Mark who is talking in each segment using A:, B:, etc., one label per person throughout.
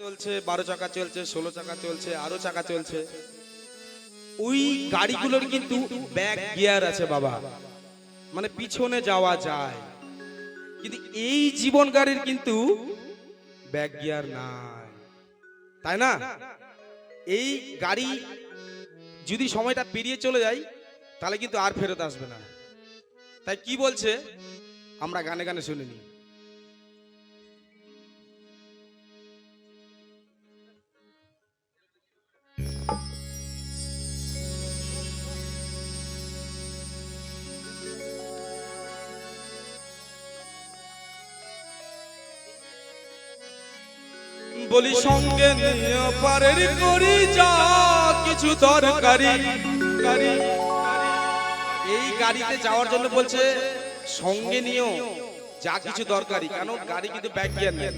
A: চলছে, বারো চাকা চলছে, ষোলো চাকা চলছে, আরও চাকা চলছে। ওই গাড়িগুলোর কিন্তু ব্যাক গিয়ার আছে বাবা। মানে পিছনে যাওয়া যায়। কিন্তু এই জীবন গাড়ির কিন্তু ব্যাক গিয়ার নাই। তাই না? এই গাড়ি যদি সময়টা পেরিয়ে চলে যায়, তাহলে কিন্তু আর ফেরত আসবে না। তাই কি বলছে? আমরা গানে গানে শুনিনি বলি, সঙ্গে নিয়ে পারের করি যা কিছু দরকারি। গাড়ি এই গাড়িতে যাওয়ার জন্য বলছে, সঙ্গে নিও, যা কিছু দরকারি। কেন? গাড়ি কিন্তু ব্যাগ নেই।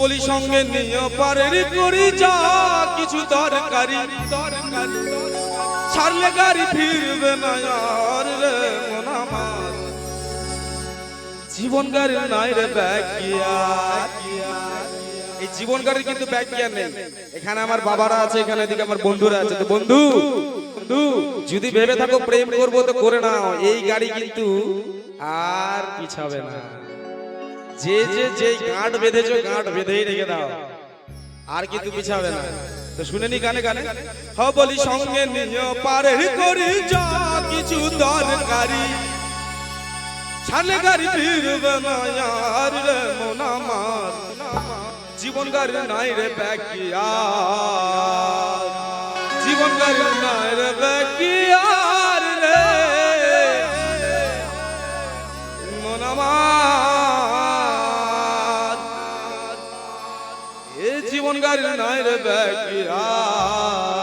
A: বলি, সঙ্গে নিয়ে পারের করি যা কিছু দরকারি। ছাড়লে গাড়ি ফিরবে না আর রে জীবন গাড়ির নাই রে ব্যাক গিয়ার এই জীবন গাড়ির কিন্তু ব্যাক গিয়ার নেই। এখানে আমার বাবারা আছে এখানে এদিকে আমার বন্ধুরা আছে। তো বন্ধু বন্ধু যদি ভেবে থাকো প্রেম করব তো করে নাও। এই গাড়ি কিন্তু আর পিছাবে না। যে যে যে গাঁট বেঁধেছো গাঁট বেঁধেই রেখে দাও। আর কিন্তু পিছাবে না। তো শুনে নি গানে গানে। হ বলি সঙ্গে নিয়ে পারে করি যা কিছু দরকারি ছাড়লে গাড়ি ফিরবে না আর রে মন আমার। জীবন গাড়ি নাই রে ব্যাকিয়া জীবন গাড়ি নাই রে ব্যাকিয়ার রে। মন আমার। এ জীবন গাড়ি নাই রে ব্যাকিয়ার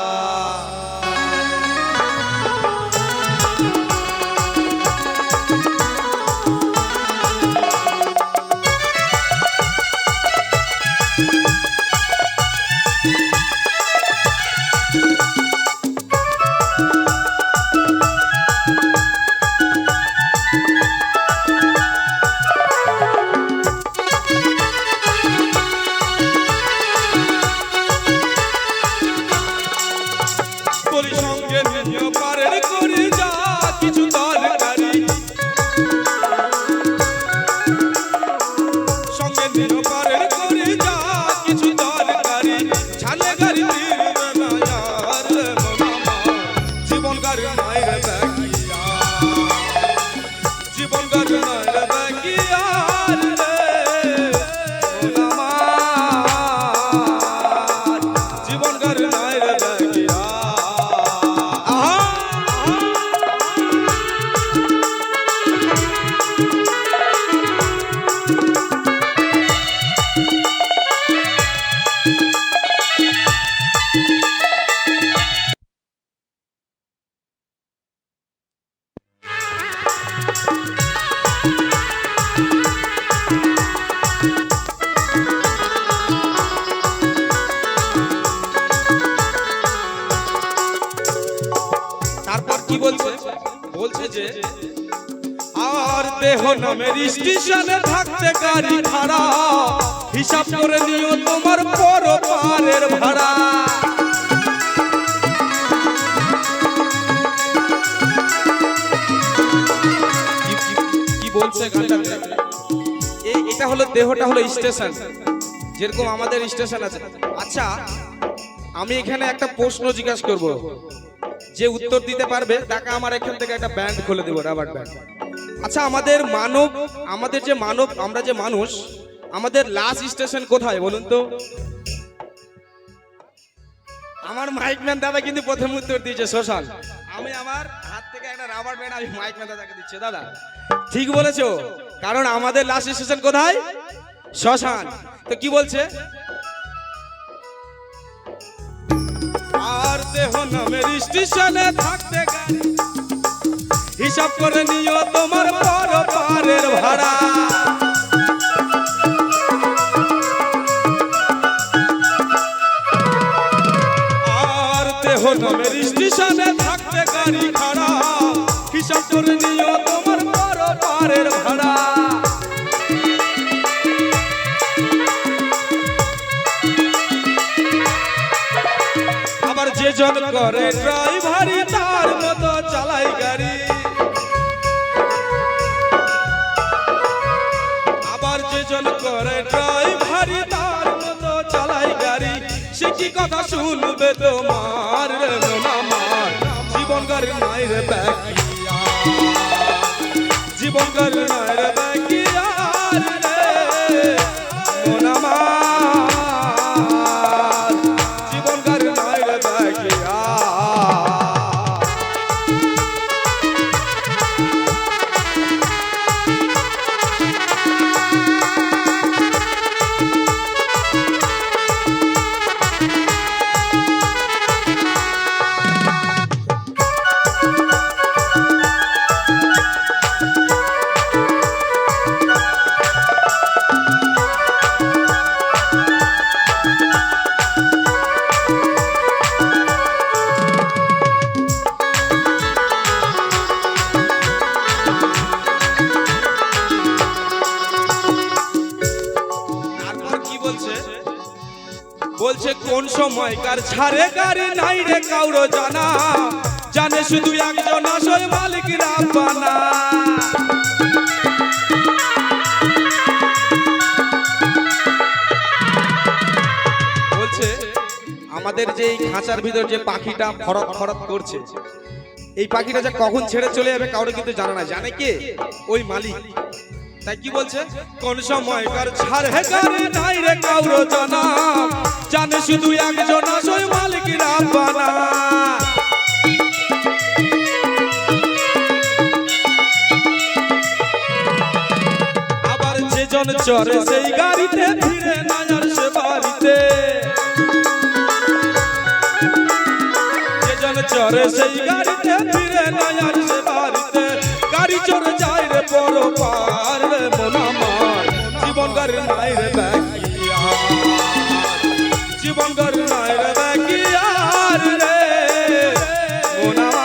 A: জীবন কি বলছে? বলছে যে, আর দেহ নামের স্টেশনে থাকতে গাড়ি ভাড়া। হিসাব করে নিও তোমার পর পারের ভাড়া এটা হলো দেহটা হলো স্টেশন। যেরকম আমাদের স্টেশন আছে। আচ্ছা আমি এখানে একটা প্রশ্ন জিজ্ঞাসা করব। যে উত্তর দিতে পারবে, তাকে আমার এখান থেকে একটা ব্যান্ড খুলে দেবো রাবার ব্যান্ড আচ্ছা আমাদের মানব, আমাদের যে মানব, আমরা যে মানুষ, আমাদের লাস্ট স্টেশন কোথায় বলুন তো? আমার মাইক মাইকম্যান দাদা কিন্তু প্রথম উত্তর দিয়েছে শ্মশান আমি আমার হাত থেকে একটা রাবার ব্যান্ড আমি মাইকম্যান দাদাকে দিচ্ছি, দাদা। ঠিক বলেছ। কারণ আমাদের লাস্ট স্টেশন কোথায়? শ্মশান তো কি বলছে? স্টেশনে থাকতে হিসাব করে নিও তোমার পর পারের ভাড়া। আর দেহ নামের স্টেশনে থাকতে গাড়ি খাড়া হিসাব করে নিও করে ড্রাইভারি তার মতো চালাই গাড়ি। আবার যেজন করে ড্রাইভারি তার মতো চালাই গাড়ি, সে কি কথা শুনবে তোমার? বলছে, কোন সময় কার ছাড়ে গাড়ি নাই রে কাউরো জানা? জানে শুধু একজন আসল মালিক রাব্বানা। আমাদের যে এই খাঁচার ভিতর যে পাখিটা ফরক ফরক করছে, এই পাখিটা যে কখন ছেড়ে চলে যাবে কাউরে কিন্তু জানা না। জানে কে? ওই মালিক। তাই কি বলছে? কোন সময় কার ছাড় হে নাই রে কাউরো জানা? জানে শুধু একজন আসল মালিক রাব্বানা আবার যেজন চড়ে সেই গাড়িতে ফিরে না আর সে বাড়িতে। যেজন চড়ে সেই গাড়িতে ফিরে না আর সে বাড়িতে। গাড়ি চড়ে যায় রে বড় পার রে মন আমার। জীবন গাড়ি নাই রে ব্যাকিয়া। জীবন গাড়ি নাই রে ব্যাকিয়া রে। আমার।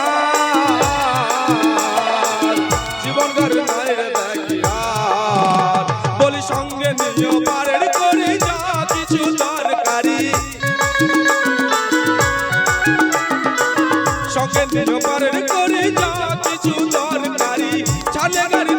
A: জীবন গাড়ি নাই রে ব্যাকিয়া। বলি সঙ্গে নিয়ে পারের করে যা কিছু দরকারি সানে গাড়ি।